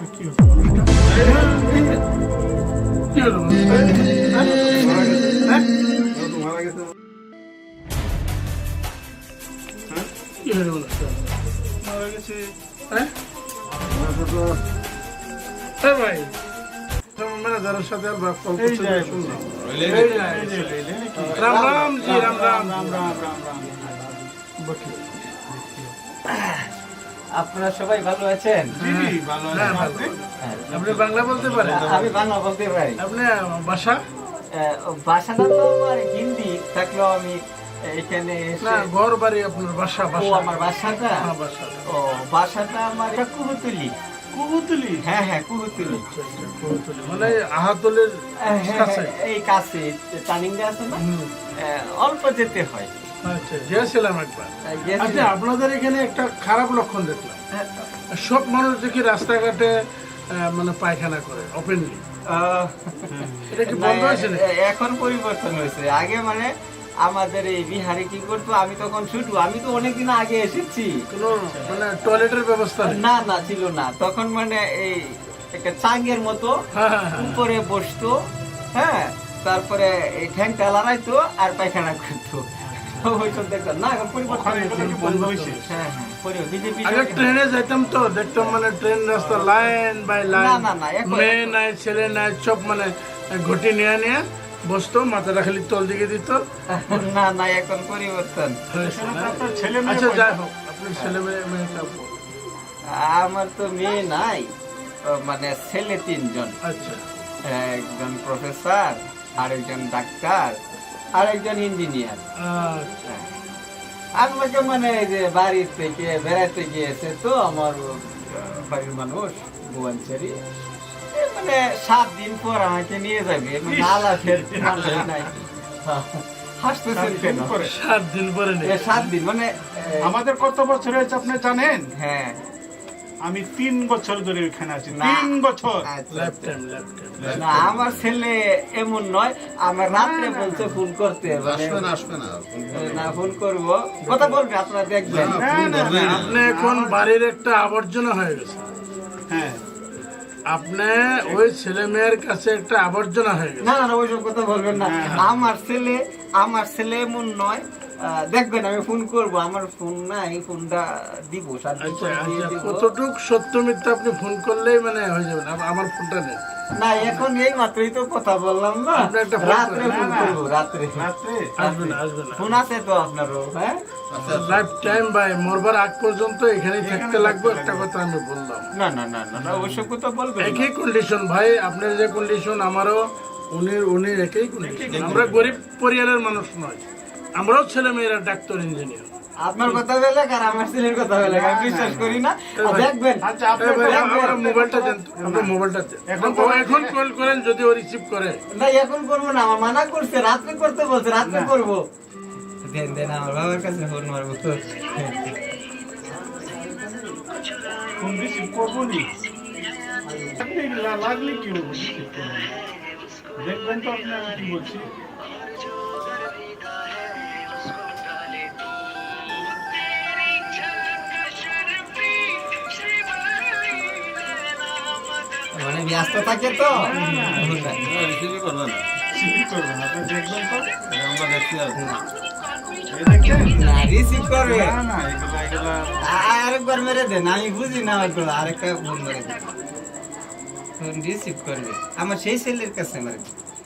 ভাই ম্যানেজারের সাথে আর। আপনারা সবাই ভালো আছেন? জি জি ভালো হ্যাঁ, ভালো। আপনি? বাংলা বলতে পারেন? আমি বাংলা বলতে পারি। আপনি বাসা আহ, ভাষাটা তো আমার হিন্দি থাকলেও আমি এখানে ঘর বাড়ি আপনার বাসা ও বাসা আমার ভাষাটা? হ্যাঁ ও ভাষাটা আমার এটা কুহুতুলি হ্যাঁ হ্যাঁ কুহুতুলি আচ্ছা, আচ্ছা, কৌতুলি। মানে আহাতলের হ্যাঁ, হ্যাঁ, কাছে? এই কাছে আছে না? অল্প যেতে হয়। আচ্ছা গিয়েছিলাম একবার। আচ্ছা আপনাদের এখানে একটা খারাপ লক্ষণ দেখলাম। হ্যাঁ, সব মানুষ দেখি রাস্তাঘাটে মানে পায়খানা করে ওপেনলি এখন পরিবর্তন হয়েছে। আগে মানে আমাদের এই বিহারে কি করতো আমি তখন ছুটু আমি তো অনেকদিন আগে এসেছি। মানে টয়লেটের ব্যবস্থা না না ছিল না। তখন মানে এই একটা চাঙ্গের মতো হ্যাঁ হ্যাঁ হ্যাঁ। উপরে বসতো হ্যাঁ তারপরে এই ঠ্যাংটা লড়াইতো আর পায়খানা করতো। হ্যাঁ হ্যাঁ মানে মানে ঘটি নিয়ে নিয়ে বসতো মাথাটা খালি তল দিকে দিত না না এখন পরিবর্তন আচ্ছা আমার তো মেয়ে নাই মানে ছেলে তিনজন আচ্ছা একজন প্রফেসর আরেকজন ডাক্তার আরেকজন ইঞ্জিনিয়ার। আচ্ছা আমাকে মানে এই যে বাড়ির থেকে বেড়াতে গিয়েছে তো আমার বাড়ির মানুষ ভুবনচেরি মানে সাত দিন পর আমাকে নিয়ে যাবে মানে আলাপের নাই। হাসতেছেন কেন? সাত দিন পরে সাত দিন মানে আমাদের কত বছর হয়েছে আপনি জানেন? হ্যাঁ। আমি তিন বছর ধরে ওইখানে আছি তিন বছর। আচ্ছা, আচ্ছা। না আমার ছেলে এমন নয় আমার রাত্রে বলছে ফোন করতে মানে আসবে না আসবে না না। ফোন করব। কথা বলবে আপনারা দেখবেন। আপনি এখন বাড়ির একটা আবর্জনা হয়ে গেছে। হ্যাঁ। আপনি ওই ছেলে মেয়ের কাছে একটা আবর্জনা হয়ে গেছে। না না ওইসব কথা বলবেন না। হ্যাঁ। আমার ছেলে আমার ছেলে এমন নয় দেখবেন আমি ফোন করব আমার ফোন নাই ফোনটা দিব আচ্ছা আচ্ছা। কতটুক সত্য মিথ্যা আপনি ফোন করলেই মানে হয়ে যাবে আমার ফোনটা নেই। না এখন এই মাত্রই তো কথা বললাম না। রাত্রে ফোন না। রাত্রে। রাত্রে? আসবে না আসবে না। ফোন আছে তো আপনারও হ্যাঁ? লাইফ টাইম বাই মরবার আগ পর্যন্ত এখানেই থাকতে লাগবে একটা কথা আমি বললাম। না না না না না ওইসব কথা বলবেন একই কন্ডিশন ভাই আপনার যে কন্ডিশন আমারও উনি উনি একই কন্ডিশন আমরা গরিব পরিবারের মানুষ নয়। আমরাও ছেলে মেয়েরা ডাক্তার ইঞ্জিনিয়ার আপনার কথা বলে আর আমার ছেলের কথা বলে আমি বিশ্বাস করি না। দেখবেন আচ্ছা আপনি আমার মোবাইলটা দেন তো, আপনার মোবাইলটা দেন। এখন এখন কল করেন যদি ও রিসিভ করে। না এখন করব না আমার মানা করছে রাত্রে করতে বলছে রাত্রে করব। দেন দেন আমার বাবার কাছে ফোন মারবো। ফোন রিসিভ করব নি? লাগলে কি হবে? দেখবেন তো আপনি কি বলছি? এগুলা আ- আরেকবার মেরে দেন আমি বুঝি না হয়তো আরেকটা ফোন মেরে দেন ফোন রিসিভ করবে। আমার সেই ছেলের কাছে মারে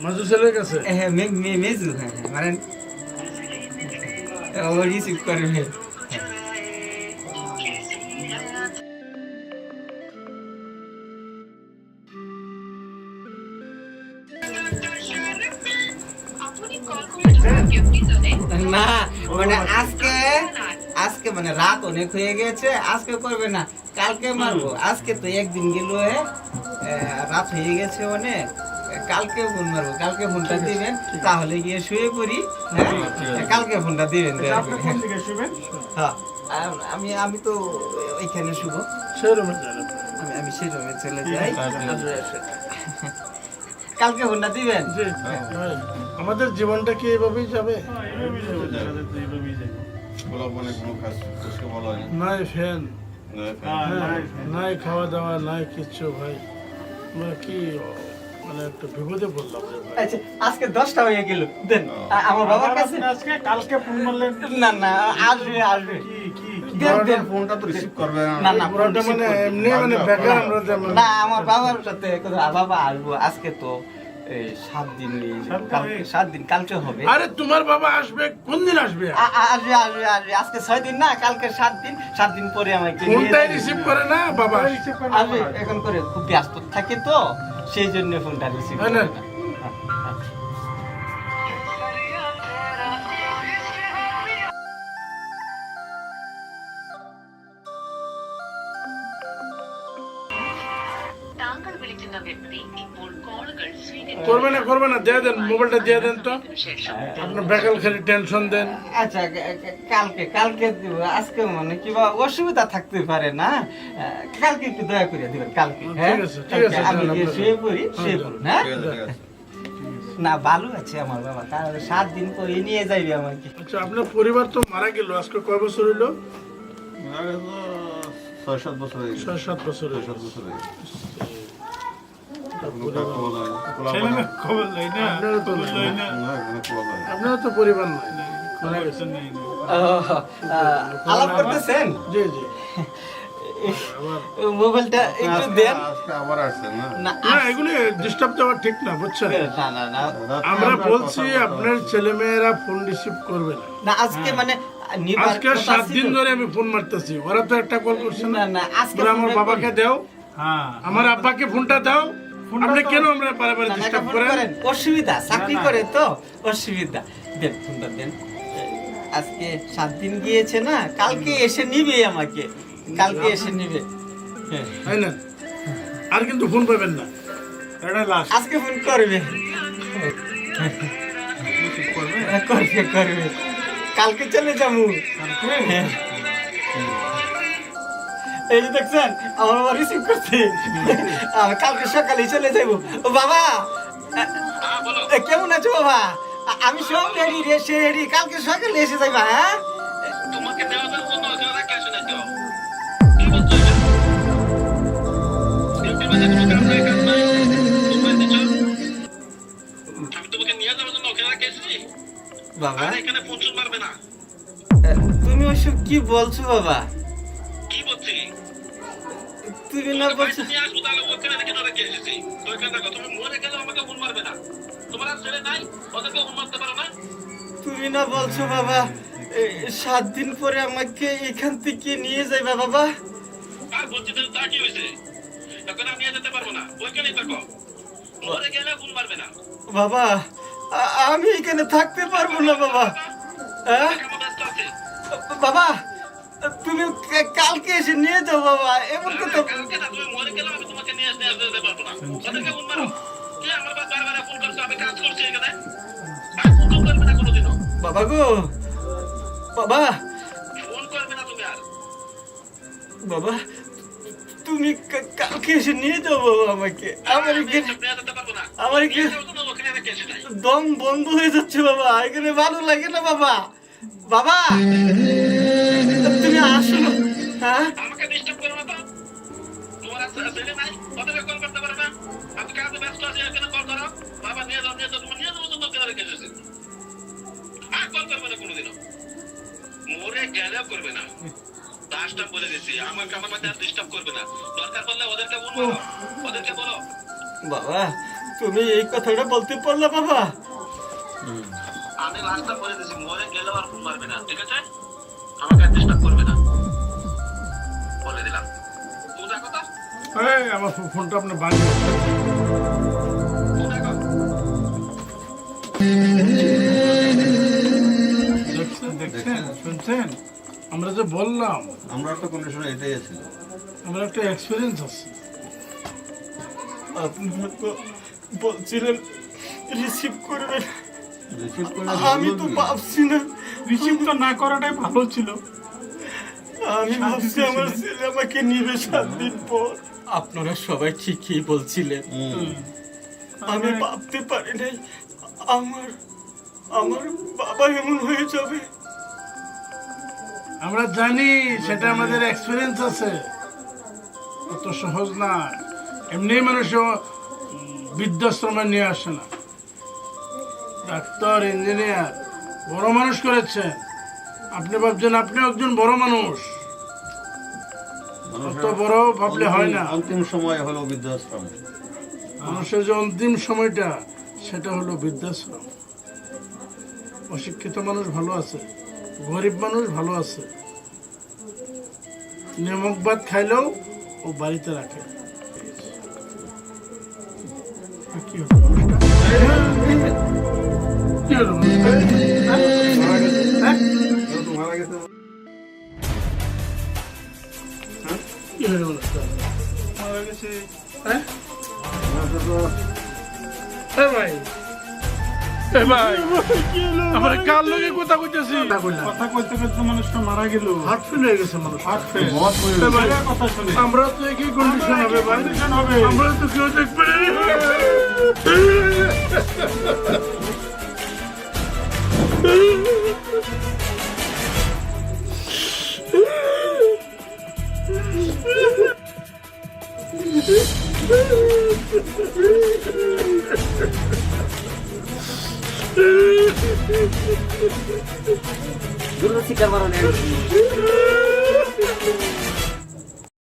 মাজু ছেলের কাছে? হ্যাঁ মেজু হ্যাঁ হ্যাঁ মারেন। ও রিসিভ করবে। না মানে আজকে আজকে মানে রাত অনেক হয়ে গেছে আজকে করবে না কালকে মারবো। আজকে তো একদিন গেল রাত হয়ে গেছে অনেক কালকে ফোন মারবো কালকে ফোনটা দিবেন তাহলে গিয়ে শুয়ে পড়ি হ্যাঁ? কালকে ফোনটা দিবেন আচ্ছা, শুবেন? হ্যাঁ। আমি আমি তো ওইখানে শুভ জানেন আমি আমি সেই রুমে চলে যাই। আসবে, আসবে। কালকে ফোনটা দিবেন। আমাদের জীবনটা কি এভাবেই যাবে? এইভাবেই যাব, দেখা যাচ্ছে এইভাবেই যাব। বলা কোনো কাজ করতে বলা না নয় ফ্যান। নাই, নাই খাওয়া দাওয়া নাই কিচ্ছু ভাই। কি মানে একটা বিপদে পড়লাম আচ্ছা আজকে দশটা হয়ে গেল। দেন আমার বাবার কাছে আজকে কালকে ফোন মারলেন? না না আসবে আসবে। কি কি ফোনটা তো রিসিভ করবে না। না না মানে এমনি মানে বেকার আমরা না আমার বাবার সাথে কথা বাবা আসব আজকে তো সাত দিন সাত দিন কালকে সাত দিন কালকে হবে। আরে তোমার বাবা আসবে কোন দিন আসবে? আসবে আসবে আসবে। আজকে ছয় দিন না কালকে সাত দিন। সাত দিন পরে আমাকে ফোনটাই রিসিভ করে না বাবা? আসবে এখন করে খুব ব্যস্ত থাকে তো সেই জন্য ফোনটা রিসিভ হ্যাঁ, করে না। করবে না করবে না দিয়ে দেন মোবাইলটা দিয়ে দেন তো। আপনার বেকাল খালি টেনশন দেন। আচ্ছা কা- কা- কালকে কালকে দিব আজকে মানে কিবা অসুবিধা থাকতে পারে না। কালকে একটু দয়া করে দিবেন কালকে হ্যাঁ? ঠিক আছে, ঠিক আছে, কালকে আমি গিয়ে শুয়ে পড়ি শুয়ে হ্যাঁ, পড়ুন হ্যাঁ? ঠিক আছে, ঠিক আছে। না ভালো আছে আমার বাবা তাহলে সাত দিন পরে নিয়ে যাইবে আমাকে। আচ্ছা আপনার পরিবার তো মারা গেল আজকে কয় বছর হইল? ছয় সাত বছর ছয় সাত বছর ছয় সাত বছর আপনার তো পরিবার নাই। খবর তো নেই। না। আহ, আহ, আলাপ করতেছেন? জি জি। মোবাইলটা একটু দেন। আবার আসছেন না? না না ডিস্টার্ব দেওয়া ঠিক না বুঝছেন? না না না আমরা বলছি আপনার ছেলে মেয়েরা ফোন রিসিভ করবে না। না আজকে মানে নিবার আজকে সাত দিন ধরে আমি ফোন মারতেছি। ওরা তো একটা কল করছে না। না আজকে আমার বাবাকে দাও। হ্যাঁ। আমার আব্বাকে ফোনটা দাও। আপনি কেন আমরা বারবার ডিস্টার্ব করেন। অসুবিধা চাকরি করে তো অসুবিধা। দেন ফোনটা দেন। আজকে সাত দিন গিয়েছে না কালকে এসে নিবে আমাকে। কালকে এসে নিবে। হ্যাঁ। তাই না? আর কিন্তু ফোন পাবেন না। এটা লাস্ট আজকে ফোন করবে। করবে? করবে কালকে চলে যাব। হ্যাঁ। এই যে দেখছেন আমার বাবা রিসিভ করছে। আমি কালকে সকালে চলে যাব ও বাবা কেমন আছো বাবা? আমি সব রেডি রে সে রেডি কালকে সকালে এসে যাইবা হ্যাঁ? তোমাকে দেওয়ার জন্য ক্যাশ বাবা? আর না। এ, তুমি ওসব কি বলছো বাবা? তুমি না তোমাকে বলছো বাড়িতে নিয়ে আসব তাহলে ওখানে রেখে তো রেখে এসেছি তো এখানে দেখো তুমি মরে গেলে আমাকে ফোন মারবে না তোমার আর ছেলে নাই ওদেরকে ফোন মারতে পারো না তুমি না বলছো বাবা সাত দিন পরে আমাকে এখান থেকে নিয়ে যাইবা বাবা আর বলছি তো তা কি হয়েছে এখন আমি নিয়ে যেতে পারব না ওইখানেই থাকো মরে গেলে ফোন মারবে না বাবা আমি এখানে থাকতে পারব না বাবা হ্যাঁ বাবা তুমি কালকে এসে নিয়ে যাও বাবা এমন কথা কালকে না তুমি মরে গেলে আমি তোমাকে নিয়ে আসতে আসতে যেতে পারব না। ওদেরকে ফোন মারো। কি আমার বাবা বারবার ফোন করছ? আমি কাজ করছি এখানে। আর ফোন করবে না কোনোদিনও। বাবা গো বাবা। ফোন করবে না তুমি আর। বাবা তুমি কালকে এসে নিয়ে যাও বাবা আমাকে। আমার আমার দম বন্ধ হয়ে যাচ্ছে বাবা এখানে ভালো লাগে না বাবা। বাবা! তুমি আসো হ্যাঁ? আমাকে ডিস্টার্ব করো না তো। তোমার আর ছেলে নাই। ওদেরকে কল করতে পারো আমি কাজে ব্যস্ত আছি এখানে কল করো। বাবা নিয়ে যাও নিয়ে যাও তুমি নিয়ে যাওয়ার জন্য ওখানে রেখে এসেছি আর কল করবে না কোনোদিনও। মরে গেলেও করবে না। বলে আমার মধ্যে আর ডিস্টার্ব করবে না। দরকার পড়লে ওদেরকে বলব ওদেরকে বলো। বাবা তুমি এই কথাটা বলতে পারলে বাবা। আমি লাস্টটা বলে মরে গেলেও আর ফোন মারবে না ঠিক আছে? আমাকে আর ডিস্টার্ব করবে না। বলে দিলাম। কথা? এই, আমার ফোনটা বাড়ি দেখছেন শুনছেন? আমরা যে বললাম আমরা তো কন্ডিশনে এটাই আছি। আমার একটা এক্সপিরিয়েন্স আছে। আপনারা তো বলছিলেন রিসিভ করবেন। রিসিভ করে আমি তো ভাবছি না। রিসিভ তো না করাটাই ভালো ছিল। আমি ভাবছি আমার ছেলে আমাকে নিবে সাত দিন পর। আপনারা সবাই ঠিকই বলছিলেন। আমি ভাবতে পারি নাই আমার আমার বাবা এমন হয়ে যাবে। আমরা জানি সেটা আমাদের এক্সপিরিয়েন্স আছে। অত সহজ না। এমনি মানুষ বৃদ্ধাশ্রমে নিয়ে আসে না। ডাক্তার ইঞ্জিনিয়ার বড় মানুষ করেছেন। আপনি ভাবছেন আপনি একজন বড় মানুষ। অত বড় ভাবলে হয় না। অন্তিম সময় হলো বৃদ্ধাশ্রম। মানুষের যে অন্তিম সময়টা সেটা হলো বৃদ্ধাশ্রম। অশিক্ষিত মানুষ ভালো আছে গরিব মানুষ ভালো আছে। নিয়মক ভাত খাইলেও ও বাড়িতে রাখে। কি হলো মানুষটা? ভাই এ কার লগে কথা কইতেছি কথা কইতে কইতে মানুষটা মারা গেল হার্ট ফেল হয়ে মানুষ হার্ট ফেল কথা শুনে আমরা তো একই হবে ভাই হবে আমরা তো কেউ দেখবে